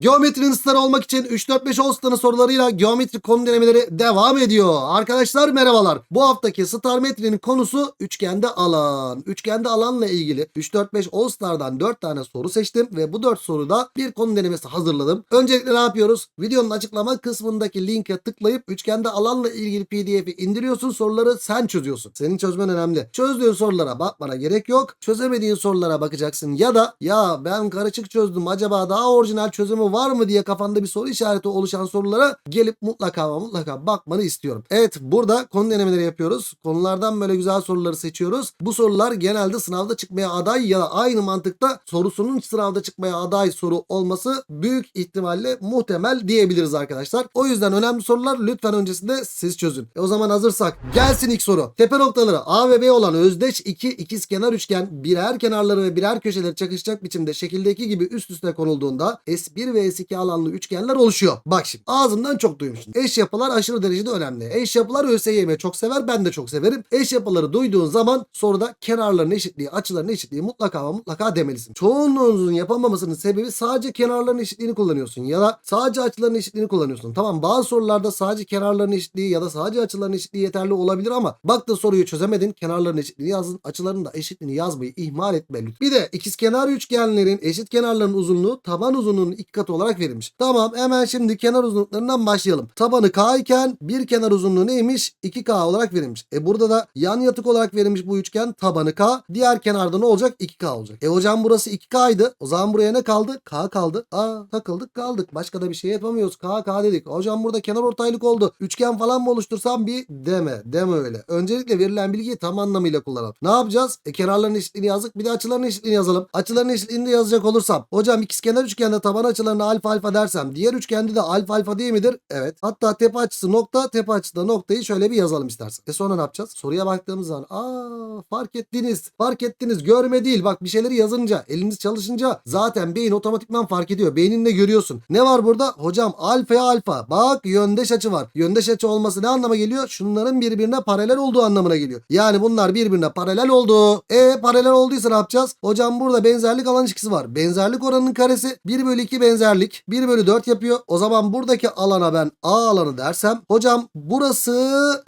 Geometrinin starı olmak için 3-4-5 All sorularıyla geometri konu denemeleri devam ediyor. Arkadaşlar merhabalar. Bu haftaki Star Metri'nin konusu üçgende alan. Üçgende alanla ilgili 3-4-5 All Star'dan 4 tane soru seçtim ve bu 4 soruda bir konu denemesi hazırladım. Öncelikle ne yapıyoruz? Videonun açıklama kısmındaki linke tıklayıp üçgende alanla ilgili pdf'i indiriyorsun. Soruları sen çözüyorsun. Senin çözmen önemli. Çözdüğün sorulara bakmana gerek yok. Çözemediğin sorulara bakacaksın ya da ya ben karışık çözdüm acaba daha orijinal çözümü var mı diye kafanda bir soru işareti oluşan sorulara gelip mutlaka ama mutlaka bakmanı istiyorum. Evet burada konu denemeleri yapıyoruz. Konulardan böyle güzel soruları seçiyoruz. Bu sorular genelde sınavda çıkmaya aday ya da aynı mantıkta sorusunun sınavda çıkmaya aday soru olması büyük ihtimalle muhtemel diyebiliriz arkadaşlar. O yüzden önemli sorular lütfen öncesinde siz çözün. E o zaman hazırsak gelsin ilk soru. Tepe noktaları A ve B olan özdeş iki ikizkenar üçgen birer kenarları ve birer köşeleri çakışacak biçimde şekildeki gibi üst üste konulduğunda S1 ve S2 alanlı üçgenler oluşuyor. Bak şimdi ağzımdan çok duymuşsun. Eş yapılar aşırı derecede önemli. Eş yapılar ÖSYM çok sever ben de çok severim. Eş yapıları duyduğun zaman soruda kenarların eşitliği açıların eşitliği mutlaka ama mutlaka demelisin. Çoğunluğunuzun yapamamasının sebebi sadece kenarların eşitliğini kullanıyorsun ya da sadece açıların eşitliğini kullanıyorsun. Tamam bazı sorularda sadece kenarların eşitliği ya da sadece açıların eşitliği yeterli olabilir ama bak da soruyu çözemedin kenarların eşitliğini yazdın açıların da eşitliğini yazmayı ihmal etme lütfen. Bir de ikizkenar üçgenlerin eşit kenarların uzunluğu taban uzunluğunun iki katı olarak verilmiş. Tamam hemen şimdi kenar uzunluklarından başlayalım. Tabanı k iken bir kenar uzunluğu neymiş? 2k olarak verilmiş. E burada da yan yatık olarak verilmiş bu üçgen tabanı k. Diğer kenarda ne olacak? 2k olacak. E hocam burası 2k'ydı. O zaman buraya ne kaldı? K kaldı. Aa takıldık kaldık. Başka da bir şey yapamıyoruz. K k dedik. Hocam burada kenar ortaylık oldu. Üçgen falan mı oluştursam bir deme. Deme öyle. Öncelikle verilen bilgiyi tam anlamıyla kullanalım. Ne yapacağız? E kenarların eşitliğini yazdık. Bir de açıların eşitliğini yazalım. Açıların eşitliğini de yazacak olursam. Hocam ikizkenar üçgende taban açılarına alfa alfa dersem. Diğer üçgende de alfa alfa değil midir? Evet. Hatta tepe açısı nokta. Tepe açısı da noktayı şöyle bir yazalım istersen. E sonra ne yapacağız? Soruya baktığımız zaman. Aa fark ettiniz. Fark ettiniz. Görme değil. Bak bir şeyleri yazınca eliniz çalışınca zaten beyin otomatikman fark ediyor. Beyninle görüyorsun. Ne var burada? Hocam alfaya alfa. Bak yöndeş açı var. Yöndeş açı olması ne anlama geliyor? Şunların birbirine paralel olduğu anlamına geliyor. Yani bunlar birbirine paralel oldu. E paralel olduysa ne yapacağız? Hocam burada benzerlik alan ilişkisi var. Benzerlik oranının karesi 1 bölü 2 benzerlik. 1 bölü 4 yapıyor. O zaman buradaki alana ben A alanı dersem. Hocam burası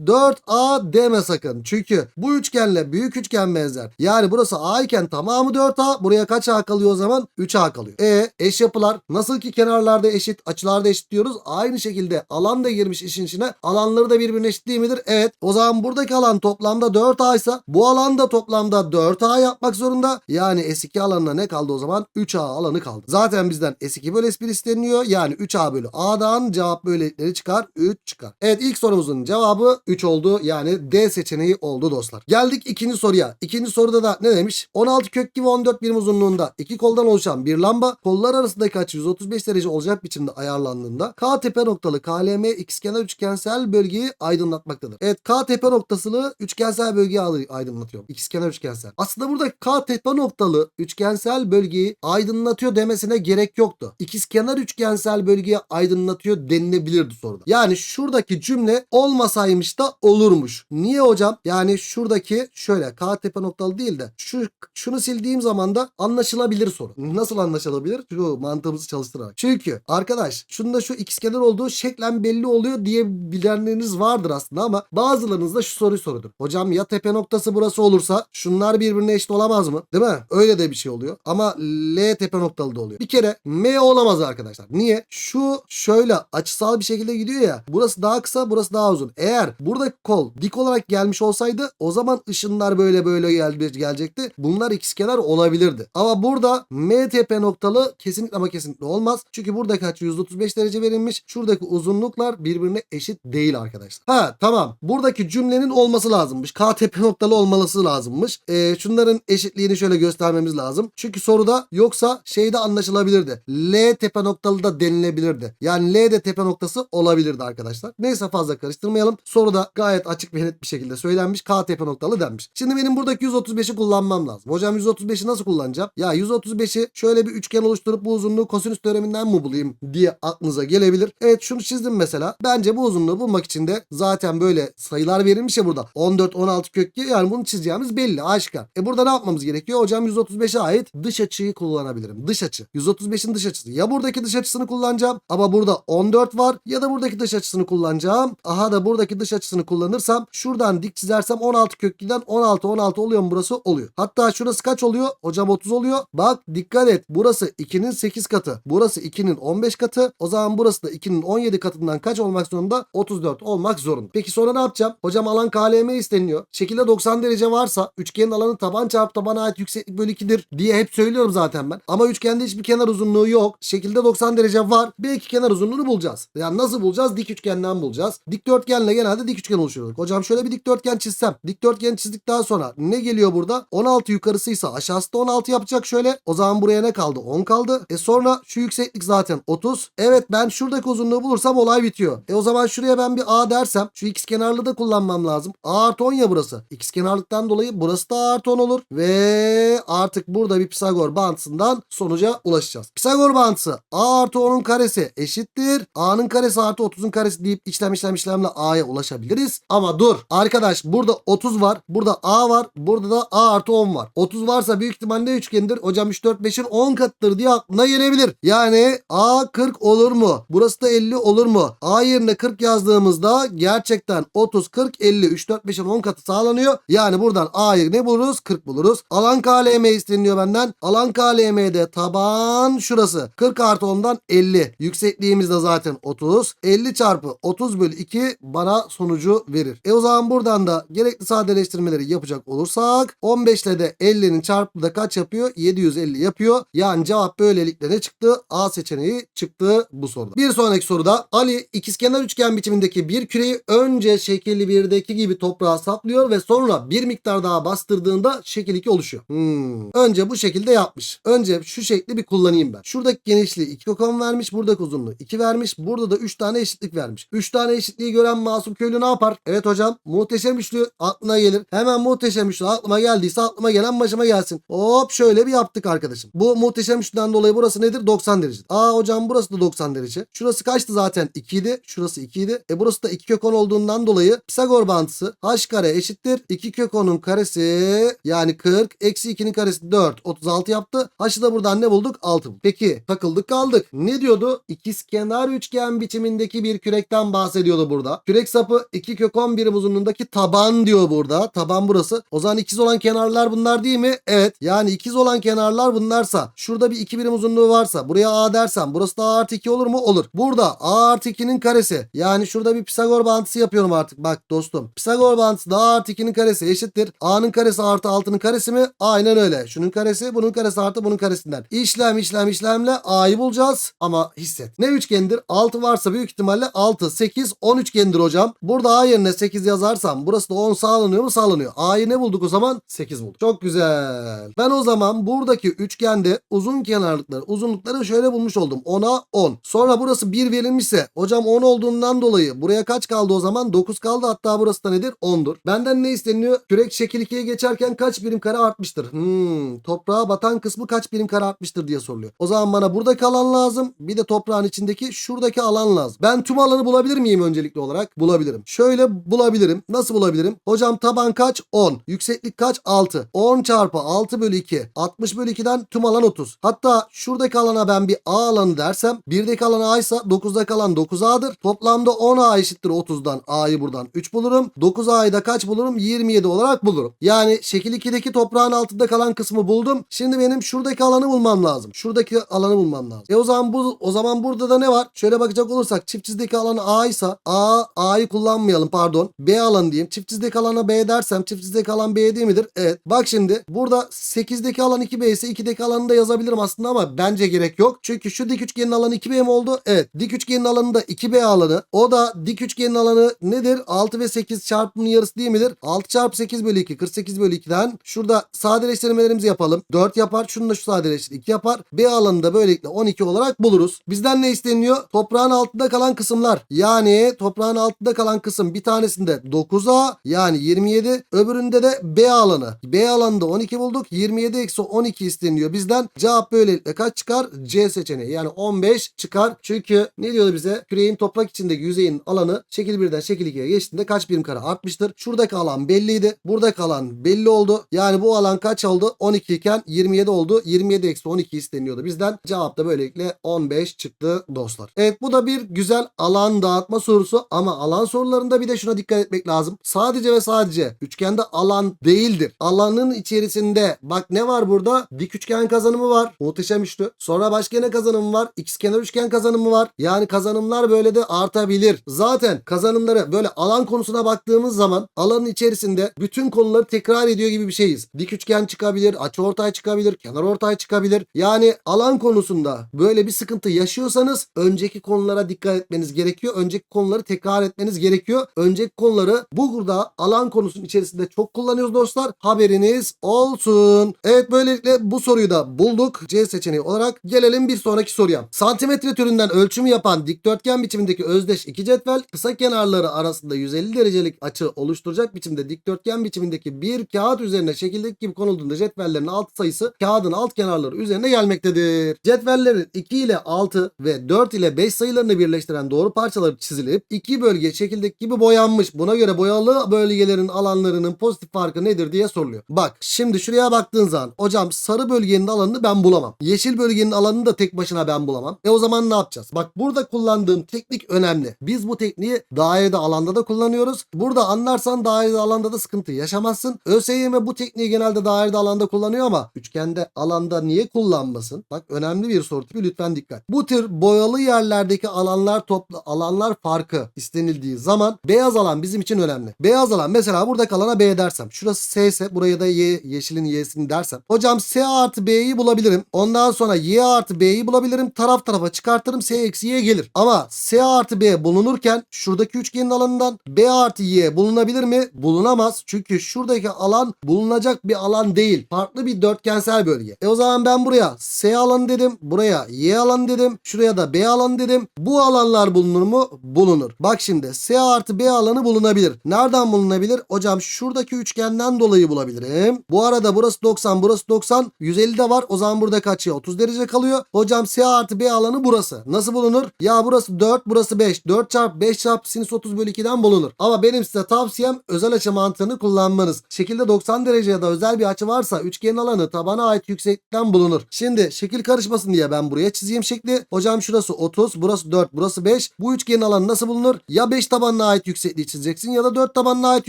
4A deme sakın. Çünkü bu üçgenle büyük üçgen benzer. Yani burası A iken tamamı 4A. Buraya kaç A kalıyor o zaman? 3A kalıyor. E eş yapılar nasıl ki kenarlarda eşit açılarda eşit diyoruz. Aynı şekilde alan da girmiş işin içine. Alanları da birbirine eşit değil midir? Evet. O zaman buradaki alan toplamda 4A ise bu alan da toplamda 4A yapmak zorunda. Yani S2 alanına ne kaldı o zaman? 3A alanı kaldı. Zaten bizden S2 bölü S1 isteniyor. Yani 3A bölü A'dan cevap böylelikleri çıkar. 3 çıkar. Evet ilk sorumuzun cevabı 3 oldu. Yani D seçeneği oldu dostlar. Geldik ikinci soruya. İkinci soruda da ne demiş? 16 kök gibi 14 birim uzunluğunda iki koldan oluşan bir lamba kollar arasındaki açı 135 derece olacak biçimde ayarlandığında K tepe noktalı KLM ikizkenar üçgensel bölgeyi aydınlatmaktadır. Evet K tepe noktasını üçgensel bölgeyi ay- aydınlatıyor. İkizkenar üçgensel. Aslında burada K tepe noktalı üçgensel bölgeyi aydınlatıyor demesine gerek yoktu. İkizkenar üçgensel bölgeyi aydınlatıyor denilebilirdi soruda. Yani şuradaki cümle olmasaymış da olurmuş. Niye hocam? Yani şuradaki şöyle K tepe noktalı değil de şu şunu sildiğim zaman da anlaşılabilir soru. Nasıl anlaşılabilir? Şu mantığımızı çalıştırarak. Çünkü arkadaş şunda şu ikizkenar olduğu şeklen belli oluyor diye bilenleriniz vardır aslında ama bazılarınız da şu soruyu sorudur. Hocam ya tepe noktası burası olursa şunlar birbirine eşit olamaz mı? Değil mi? Öyle de bir şey oluyor. Ama L tepe noktalı da oluyor. Bir kere M olamaz arkadaşlar. Niye? Şu şöyle açısal bir şekilde gidiyor ya. Burası daha kısa, burası daha uzun. Eğer buradaki kol dik olarak gelmiş olsaydı o zaman ışınlar böyle böyle gel gelecekti. Bunlar ikizkenar olabilirdi. Ama burada M tepe noktalı kesinlikle ama kesinlikle olmaz. Çünkü buradaki açı 135 derece verilmiş. Şuradaki uzunluklar birbirine eşit değil arkadaşlar. Ha tamam. Buradaki cümlenin olması lazımmış. K tepe noktalı olması lazımmış. Ee, şunların eşitliğini şöyle göstermemiz lazım. Çünkü soruda yoksa şeyde anlaşılabilirdi. L tepe noktalı da denilebilirdi. Yani L de tepe noktası olabilirdi arkadaşlar. Neyse fazla karıştırmayalım. Soruda gayet açık ve net bir şekilde söylenmiş. K tepe noktalı denmiş. Şimdi benim buradaki 135'i kullanmam lazım. Hocam 135'i nasıl kullanacağım? Ya 135'i şöyle bir üçgen oluşturup bu uzunluğu kosinüs teoreminden mi bulayım diye aklınıza gelebilir. Evet şunu çizdim mesela. Bence bu uzunluğu bulmak için de zaten böyle sayılar verilmiş ya burada. 14, 16 kök ki yani bunu çizeceğimiz belli aşikar. E burada ne yapmamız gerekiyor? Hocam 135'e ait dış açıyı kullanabilirim. Dış açı. 135'in dış açısı. Ya buradaki dış açısını kullanacağım ama burada 14 var ya da buradaki dış açısını kullanacağım. Aha da buradaki dış açısını kullanırsam şuradan dik çizersem 16 köklüden 16 16 oluyor mu burası? Oluyor. Hatta şurası kaç oluyor? Hocam 30 oluyor. Bak dikkat et. Burası 2'nin 8 katı. Burası 2'nin 15 katı. O zaman burası da 2'nin 17 katından kaç olmak zorunda? 34 olmak zorunda. Peki sonra ne yapacağım? Hocam alan KLM isteniyor. Şekilde 90 derece varsa üçgenin alanı taban çarpı tabana ait yükseklik bölü 2'dir diye hep söylüyorum zaten ben. Ama üçgende hiçbir kenar uzunluğu yok. Şekilde 90 derece var. Belki kenar uzunluğunu bulacağız. Yani nasıl bulacağız? Dik üçgenden bulacağız. Dikdörtgenle genelde dik üçgen oluşturuyorduk. Hocam şöyle bir dikdörtgen çizsem. Dikdörtgeni çizdikten sonra ne geliyor burada? 16 yukarısıysa aşağısı da 16 yapacak şöyle. O zaman buraya ne kaldı? 10 kaldı. E sonra şu yükseklik zaten 30. Evet ben şuradaki uzunluğu bulursam olay bitiyor. E o zaman şuraya ben bir A dersem şu x kenarlı da kullanmam lazım. A artı 10 ya burası. X kenarlıktan dolayı burası da A artı 10 olur. Ve artık burada bir Pisagor bağıntısından sonuca ulaşacağız. Pisagor bağıntısı A artı 10'un karesi eşittir. A'nın karesi artı 30'un karesi deyip işlem işlem işlemle A'ya ulaşabiliriz. Ama dur arkadaş burada 30 var. Burada A var. Burada da A artı 10 var. 30 varsa büyük ihtimalle üçgendir? Hocam 3 4 5'in 10 katıdır diye aklına gelebilir. Yani A 40 olur mu? Burası da 50 olur mu? A yerine 40 yazdığımızda gerçekten 30 40 50 3 4 5'in 10 katı sağlanıyor. Yani buradan A'yı ne buluruz? 40 buluruz. Alan KLM isteniyor benden. Alan KLM'de taban şurası. 40 artı 10'dan 50. Yüksekliğimiz de zaten 30. 50 çarpı 30 bölü 2 bana sonucu verir. E o zaman buradan da gerekli sadeleştirmeleri yapacak olursak 15 ile de 50'nin çarpımı da kaç yapıyor? 750 yapıyor. Yani cevap böylelikle ne çıktı? A seçeneği çıktı bu soruda. Bir sonraki soruda Ali ikizkenar üçgen biçimindeki bir küreyi önce şekil 1'deki gibi toprağa saplıyor ve sonra bir miktar daha bastırdığında şekil 2 oluşuyor. Hmm. Önce bu şekilde yapmış. Önce şu şekli bir kullanayım ben. Şuradaki genişliği 2 kokon vermiş. Buradaki uzunluğu 2 vermiş. Burada da 3 tane eşitlik vermiş. 3 tane eşitliği gören masum köylü ne yapar? Evet hocam muhteşem üçlü aklına gelir. Hemen muhteşem üçlü aklıma geldiyse aklıma gelen başıma gelsin. Hop şöyle bir yaptık arkadaşım. Bu muhteşem üçlüden dolayı burası nedir? 90 derece. Aa hocam burası da 90 derece. Şurası kaçtı zaten? 2 idi. Şurası 2 idi. E burası da 2 kök 10 olduğundan dolayı Pisagor bağıntısı h kare eşittir. 2 kök 10'un karesi yani 40 eksi 2'nin karesi 4. 36 yaptı. H'ı da buradan ne bulduk? 6 bulduk. Peki takıldık kaldık. Ne diyordu? İkizkenar üçgen biçimindeki bir kürekten bahsediyordu burada. Kürek sapı 2 kök 10 birim uzunluğundaki taban diyor burada. Taban burası. O zaman ikiz olan kenarlar bunlar değil mi? Evet. Yani ikiz olan kenarlar bunlarsa şurada bir 2 birim uzunluğu varsa buraya A dersem burası da A artı 2 olur mu? Olur. Burada A artı 2'nin karesi. Yani şurada bir Pisagor bağıntısı yapıyorum artık. Bak dostum. Pisagor bağıntısı da A artı 2'nin karesi eşittir. A'nın karesi artı 6'nın karesi mi? Aynen öyle. Şunun karesi bunun karesi artı bunun karesinden. İşlem işlem işlemle A'yı bulacağız. Ama hisset. Ne üçgendir? 6 varsa büyük ihtimalle 6, 8, 10 üçgendir hocam. Burada A yerine 8 yazarsam burası da 10 sağlanıyor mu? Sağlanıyor. A'yı ne bulduk o zaman? 8 bulduk. Çok güzel. Ben o zaman buradaki üçgende uzun kenarlıkları, uzunlukları şöyle bulmuş oldum. 10'a 10. Sonra burası 1 verilmişse hocam 10 olduğundan dolayı buraya kaç kaldı o zaman? 9 kaldı. Hatta burası da nedir? 10'dur. Benden ne isteniyor? Kürek şekil 2'ye geçerken kaç birim kare artmıştır? Hmm, toprağa batan kısmı kaç birim kare artmıştır diye soruluyor. O zaman bana buradaki alan lazım. Bir de toprağın içindeki şuradaki alan lazım. Ben tüm alanı bulabilir miyim öncelikli olarak? Bulabilirim. Şöyle bulabilirim. Nasıl bulabilirim? Hocam taban kaç? 10. Yükseklik kaç? 6. 10 çarpı 6 bölü 2. 60 bölü 2'den tüm alan 30. Hatta şuradaki alana ben bir A alanı dersem birdeki alan A ise 9'daki alan 9A'dır. Toplamda 10A eşittir 30'dan A'yı buradan 3 bulurum. 9A'yı da kaç bulurum? 27 olarak bulurum. Yani şekil 2'deki toprağın altında kalan kısmı buldum. Şimdi benim şuradaki alanı bulmam lazım. Şuradaki alanı bulmam lazım. E o zaman bu o zaman burada da ne var? Şöyle bakacak olursak çift çizdeki alanı A ise A A'yı kullanmayalım pardon. B alanı diyeyim. Çift çizdeki alana B dersem çift çizdeki alan B değil midir? Evet. Bak şimdi burada 8'deki alan 2B ise 2'deki alanı da yazabilirim aslında ama bence gerek yok. Çünkü şu dik üçgenin alanı 2B mi oldu? Evet. Dik üçgenin alanı da 2B alanı. O da dik üçgenin alanı nedir? 6 ve 8 çarpımının yarısı değil midir? 6 çarpı 8 bölü 2 48 bölü 2'den şurada sadeleştirmelerimizi yapalım. 4 yapar. Şunu da şu sadeleştir 2 yapar. B alanını da böylelikle 12 olarak buluruz. Bizden ne isteniyor? Toprağın altında kalan kısımlar. Yani toprağın altında kalan kısım bir tanesinde 9A yani 27. Öbüründe de B alanı. B alanında 12 bulduk. 27 eksi 12 isteniyor bizden. Cevap böylelikle kaç çıkar? C seçeneği. Yani 15 çıkar. Çünkü ne diyordu bize? Küreğin toprak içindeki yüzeyin alanı şekil 1'den şekil 2'ye geçtiğinde kaç birim kare artmıştır? Şuradaki alan belliydi. Buradaki alan belli oldu. Yani bu alan kaç oldu? 12 iken 27 oldu. 27 eksi 12 isteniyordu bizden. Cevap Cevap da böylelikle 15 çıktı dostlar. Evet bu da bir güzel alan dağıtma sorusu ama alan sorularında bir de şuna dikkat etmek lazım. Sadece ve sadece üçgende alan değildir. Alanın içerisinde bak ne var burada? Dik üçgen kazanımı var. Muhteşem üçlü. Sonra başka ne kazanımı var? İkizkenar üçgen kazanımı var. Yani kazanımlar böyle de artabilir. Zaten kazanımları böyle alan konusuna baktığımız zaman alanın içerisinde bütün konuları tekrar ediyor gibi bir şeyiz. Dik üçgen çıkabilir, açıortay çıkabilir, kenarortay çıkabilir. Yani alan konusunda böyle bir sıkıntı yaşıyorsanız önceki konulara dikkat etmeniz gerekiyor. Önceki konuları tekrar etmeniz gerekiyor. Önceki konuları burada alan konusunun içerisinde çok kullanıyoruz dostlar. Haberiniz olsun. Evet böylelikle bu soruyu da bulduk. C seçeneği olarak gelelim bir sonraki soruya. Santimetre türünden ölçümü yapan dikdörtgen biçimindeki özdeş iki cetvel kısa kenarları arasında 150 derecelik açı oluşturacak biçimde dikdörtgen biçimindeki bir kağıt üzerine şekildeki gibi konulduğunda cetvellerin alt sayısı kağıdın alt kenarları üzerine gelmektedir. Cetvellerin 2 ile 6 ve 4 ile 5 sayılarını birleştiren doğru parçaları çizilip iki bölge şekildeki gibi boyanmış. Buna göre boyalı bölgelerin alanlarının pozitif farkı nedir diye soruluyor. Bak şimdi şuraya baktığın zaman hocam sarı bölgenin alanını ben bulamam. Yeşil bölgenin alanını da tek başına ben bulamam. E o zaman ne yapacağız? Bak burada kullandığım teknik önemli. Biz bu tekniği dairede alanda da kullanıyoruz. Burada anlarsan dairede alanda da sıkıntı yaşamazsın. ÖSYM bu tekniği genelde dairede alanda kullanıyor ama üçgende alanda niye kullanmasın? Bak önemli bir soru tipi lütfen dikkat. Bu tür boyalı yerlerdeki alanlar toplu alanlar farkı istenildiği zaman beyaz alan bizim için önemli. Beyaz alan mesela buradaki alana B dersem. Şurası S ise buraya da Y yeşilin Y'sini dersem. Hocam S artı B'yi bulabilirim. Ondan sonra Y artı B'yi bulabilirim. Taraf tarafa çıkartırım S eksi Y gelir. Ama S artı B bulunurken şuradaki üçgenin alanından B artı Y bulunabilir mi? Bulunamaz. Çünkü şuradaki alan bulunacak bir alan değil. Farklı bir dörtgensel bölge. E o zaman ben buraya S alanı dedim. Buraya Y alanı dedim. Şuraya da B alanı dedim. Bu alanlar bulunur mu? Bulunur. Bak şimdi S artı B alanı bulunabilir. Nereden bulunabilir? Hocam şuradaki üçgenden dolayı bulabilirim. Bu arada burası 90 burası 90. 150 de var. O zaman burada kaç ya? 30 derece kalıyor. Hocam S artı B alanı burası. Nasıl bulunur? Ya burası 4 burası 5. 4 çarpı 5 çarpı sinüs 30 bölü 2'den bulunur. Ama benim size tavsiyem özel açı mantığını kullanmanız. Şekilde 90 derece ya da özel bir açı varsa üçgenin alanı tabana ait yükseklikten bulunur. Şimdi şekil karışmasın diye ben buraya çizeyim şekli. Hocam şurası 30 burası 4 burası 5. Bu üçgenin alanı nasıl bulunur? Ya 5 tabanına ait yüksekliği çizeceksin ya da 4 tabanına ait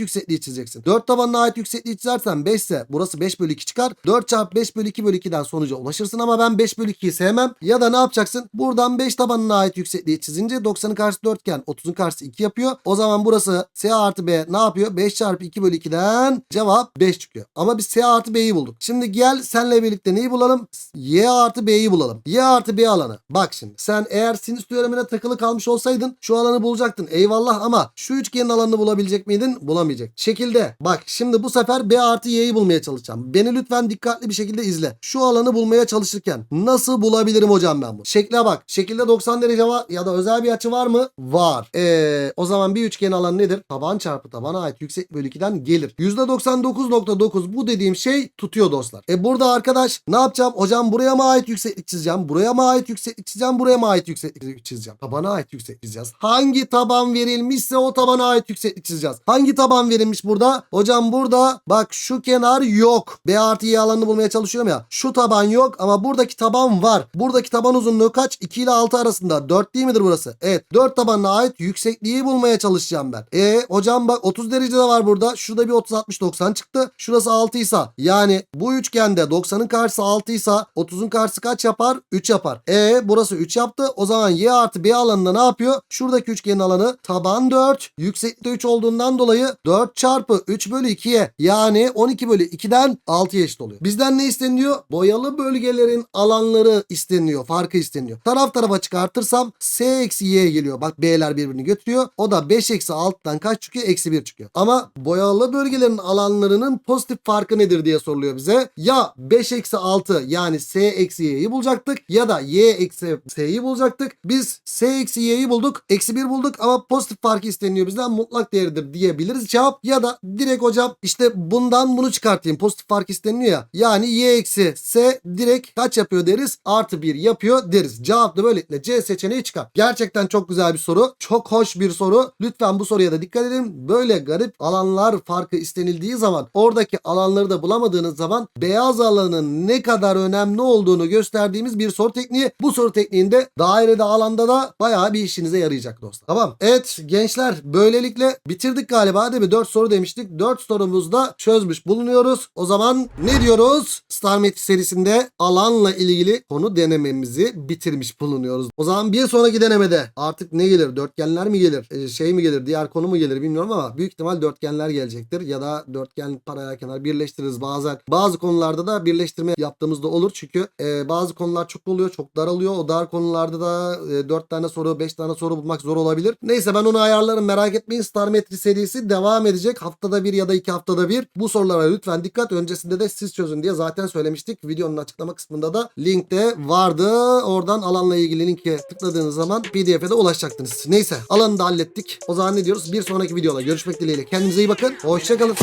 yüksekliği çizeceksin. 4 tabanına ait yüksekliği çizersen 5 ise burası 5 bölü 2 çıkar. 4 çarpı 5 bölü 2 bölü 2'den sonuca ulaşırsın ama ben 5 bölü 2'yi sevmem. Ya da ne yapacaksın? Buradan 5 tabanına ait yüksekliği çizince 90'ın karşısı 4 iken 30'un karşısı 2 yapıyor. O zaman burası S artı B ne yapıyor? 5 çarpı 2 bölü 2'den cevap 5 çıkıyor. Ama biz S artı B'yi bulduk. Şimdi gel senle birlikte neyi bulalım? Y artı B'yi bulalım. Y artı B alanı. Bak şimdi sen eğer sinüs teoremine takılı kalmış olsaydın şu alanı bulacaktın. Eyvallah ama şu üçgenin alanını bulabilecek miydin? Bulamayacak. Şekilde bak şimdi bu sefer B artı Y'yi bulmaya çalışacağım. Beni lütfen dikkatli bir şekilde izle. Şu alanı bulmaya çalışırken nasıl bulabilirim hocam ben bu? Şekle bak. Şekilde 90 derece var ya da özel bir açı var mı? Var. Eee o zaman bir üçgenin alanı nedir? Taban çarpı tabana ait yüksek bölü 2'den gelir. %99.9 bu dediğim şey tutuyor dostlar. E burada arkadaş ne yapacağım? Hocam buraya mı ait yükseklik çizeceğim? Buraya mı ait yükseklik çizeceğim? Buraya mı ait yükseklik çizeceğim? Tabana ait yükseklik çizeceğiz. Hangi taban verilmişse o tabana ait yükseklik çizeceğiz. Hangi taban verilmiş burada? Hocam burada bak şu kenar yok. B artı Y alanını bulmaya çalışıyorum ya. Şu taban yok ama buradaki taban var. Buradaki taban uzunluğu kaç? 2 ile 6 arasında. 4 değil midir burası? Evet. 4 tabanına ait yüksekliği bulmaya çalışacağım ben. E hocam bak 30 derece de var burada. Şurada bir 30 60 90 çıktı. Şurası 6 ise yani bu üçgende 90'ın karşısı 6 ise 30'un karşısı kaç yapar? 3 yapar. E burası 3 yaptı. O zaman Y artı B alanında ne yapıyor? Şuradaki üçgenin alanı taban 4. Yükseklikte 3 olduğundan dolayı 4 çarpı 3 bölü 2'ye yani 12 bölü 2'den 6'ya eşit oluyor. Bizden ne isteniyor? Boyalı bölgelerin alanları isteniyor. Farkı isteniyor. Taraf tarafa çıkartırsam S eksi Y geliyor. Bak B'ler birbirini götürüyor. O da 5 eksi 6'dan kaç çıkıyor? Eksi 1 çıkıyor. Ama boyalı bölgelerin alanlarının pozitif farkı nedir diye soruluyor bize. Ya 5 eksi 6 yani S eksi Y'yi bulacaktık ya da Y eksi S'yi bulacaktık. Biz S eksi Y'yi bulduk. Eksi 1 bulduk ama pozitif farkı isteniyor bizden mutlak değeridir diyebiliriz cevap. Ya da direkt hocam işte bundan bunu çıkartayım. Pozitif fark isteniyor ya. Yani Y eksi S direkt kaç yapıyor deriz? Artı 1 yapıyor deriz. Cevap da böylelikle C seçeneği çıkar. Gerçekten çok güzel bir soru. Çok hoş bir soru. Lütfen bu soruya da dikkat edin. Böyle garip alanlar farkı istenildiği zaman oradaki alanları da bulamadığınız zaman beyaz alanın ne kadar önemli olduğunu gösterdiğimiz bildiğiniz bir soru tekniği. Bu soru tekniğinde dairede alanda da bayağı bir işinize yarayacak dostlar. Tamam. Evet gençler böylelikle bitirdik galiba değil mi? 4 soru demiştik. 4 sorumuzda çözmüş bulunuyoruz. O zaman ne diyoruz? Star Matrix serisinde alanla ilgili konu denememizi bitirmiş bulunuyoruz. O zaman bir sonraki denemede artık ne gelir? Dörtgenler mi gelir? Ee, şey mi gelir? Diğer konu mu gelir bilmiyorum ama büyük ihtimal dörtgenler gelecektir. Ya da dörtgen paralel kenar birleştiririz bazen. Bazı konularda da birleştirme yaptığımızda olur. Çünkü e, bazı konular çok oluyor. Çok daralıyor. O dar konularda da e, 4 tane soru 5 tane soru bulmak zor olabilir. Neyse ben onu ayarlarım merak etmeyin. Star Matrix serisi devam edecek. Haftada bir ya da iki haftada bir. Bu sorulara lütfen dikkat. Öncesinde de siz çözün diye zaten söylemiştik. Videonun açıklama kısmında da linkte vardı. Oradan alanla ilgili linke tıkladığınız zaman pdf'e de ulaşacaktınız. Neyse alanı da hallettik. O zaman ne diyoruz? Bir sonraki videoda görüşmek dileğiyle. Kendinize iyi bakın. Hoşçakalın.